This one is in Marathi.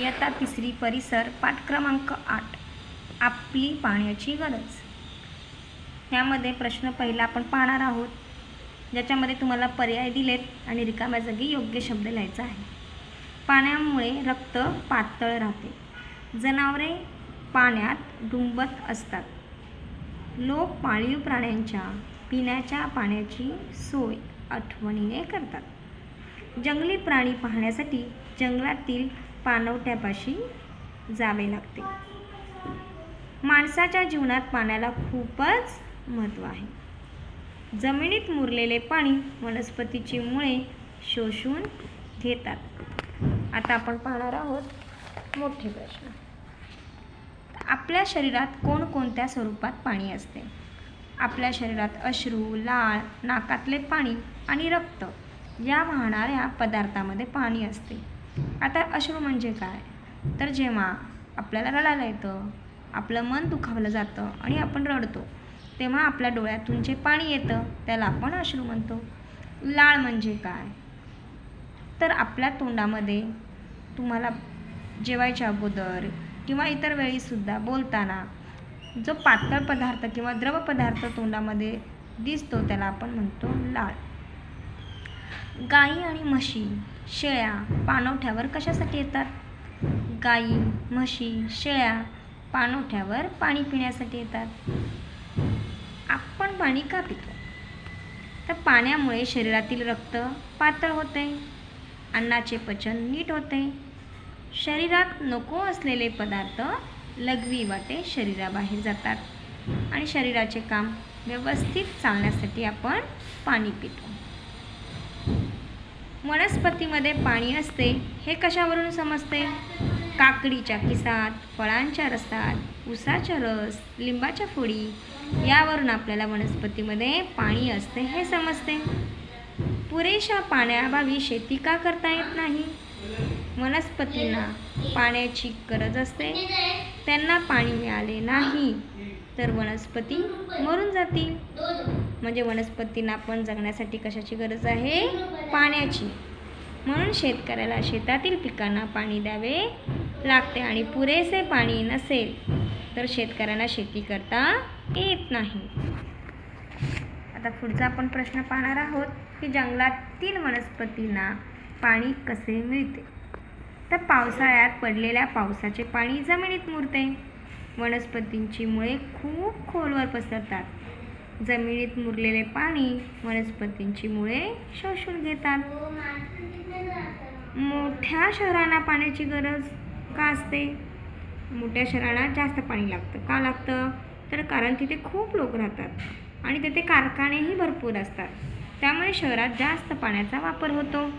इयत्ता तिसरी परिसर पाठ क्रमांक आठ. आपली पाण्याची गरज. ह्यामध्ये प्रश्न पहिला आपण पाहणार आहोत. ज्याच्यामध्ये तुम्हाला पर्याय दिलेत आणि रिकाम्या जागी योग्य शब्द लिहायचा आहे. पाण्यामुळे रक्त पातळ राहते. जनावरे पाण्यात डुंबत असतात. लोक पाळीव प्राण्यांच्या पिण्याच्या पाण्याची सोय आठवणीने करतात. जंगली प्राणी पाहण्यासाठी जंगलातील पाणवठ्यापाशी जावे लागते. माणसाच्या जीवनात पाण्याला खूपच महत्त्व आहे. जमिनीत मुरलेले पाणी वनस्पतीची मुळे शोषून घेतात. आता आपण पाहणार आहोत मोठे प्रश्न. आपल्या शरीरात कोणकोणत्या स्वरूपात पाणी असते? आपल्या शरीरात अश्रू लाळ नाकातले पाणी आणि रक्त या वाहणाऱ्या पदार्थामध्ये पाणी असते. आता अश्रू म्हणजे काय? तर जेव्हा आपल्याला रडायला येतं आपलं मन दुखावलं जातं आणि आपण रडतो तेव्हा आपल्या डोळ्यातून जे पाणी येतं त्याला आपण अश्रू म्हणतो. लाळ म्हणजे काय? तर आपल्या तोंडामध्ये तुम्हाला जेवायच्या अगोदर किंवा इतर वेळीसुद्धा बोलताना जो पातळ पदार्थ किंवा द्रव पदार्थ तोंडामध्ये दिसतो त्याला आपण म्हणतो लाळ. गाई आणि म्हशी शेळ्या पाणवठ्यावर कशासाठी येतात? गाई म्हशी शेळ्या पाणवठ्यावर पाणी पिण्यासाठी येतात. आपण पाणी का पितो? तर पाण्यामुळे शरीरातील रक्त पातळ होते अन्नाचे पचन नीट होते. शरीरात नको असलेले पदार्थ लघवी वाटे शरीराबाहेर जातात आणि शरीराचे काम व्यवस्थित चालण्यासाठी आपण पाणी पितो. वनस्पतीमध्ये पाणी असते हे कशावरून समजते? काकडीच्या किसात फळांच्या रसात उसाचा रस लिंबाच्या फोडी यावरून आपल्याला वनस्पतीमध्ये पाणी असते हे समजते. पुरेशा पाण्याअभावी शेती का करता येत नाही? वनस्पतींना पाण्याची गरज असते. त्यांना पाणी मिळाले नाही. तर वनस्पती मरून जातील. म्हणजे वनस्पतींना पण जगण्यासाठी कशाची गरज आहे? पाण्याची. म्हणून शेतकऱ्याला शेतातील पिकांना पाणी द्यावे लागते आणि पुरेसे पाणी नसेल तर शेतकऱ्यांना शेती करता येत नाही. आता पुढचा आपण प्रश्न पाहणार आहोत की जंगलातील वनस्पतींना पाणी कसे मिळते? तर पावसाळ्यात पडलेल्या पावसाचे पाणी जमिनीत मुरते. वनस्पतींची मुळे खूप खोलवर पसरतात. जमिनीत मुरलेले पाणी वनस्पतींची मुळे शोषून घेतात. मोठ्या शहरांना पाण्याची गरज का असते? मोठ्या शहरांना जास्त पाणी लागतं. का लागतं? तर कारण तिथे खूप लोक राहतात आणि तिथे कारखानेही भरपूर असतात. त्यामुळे शहरात जास्त पाण्याचा वापर होतो.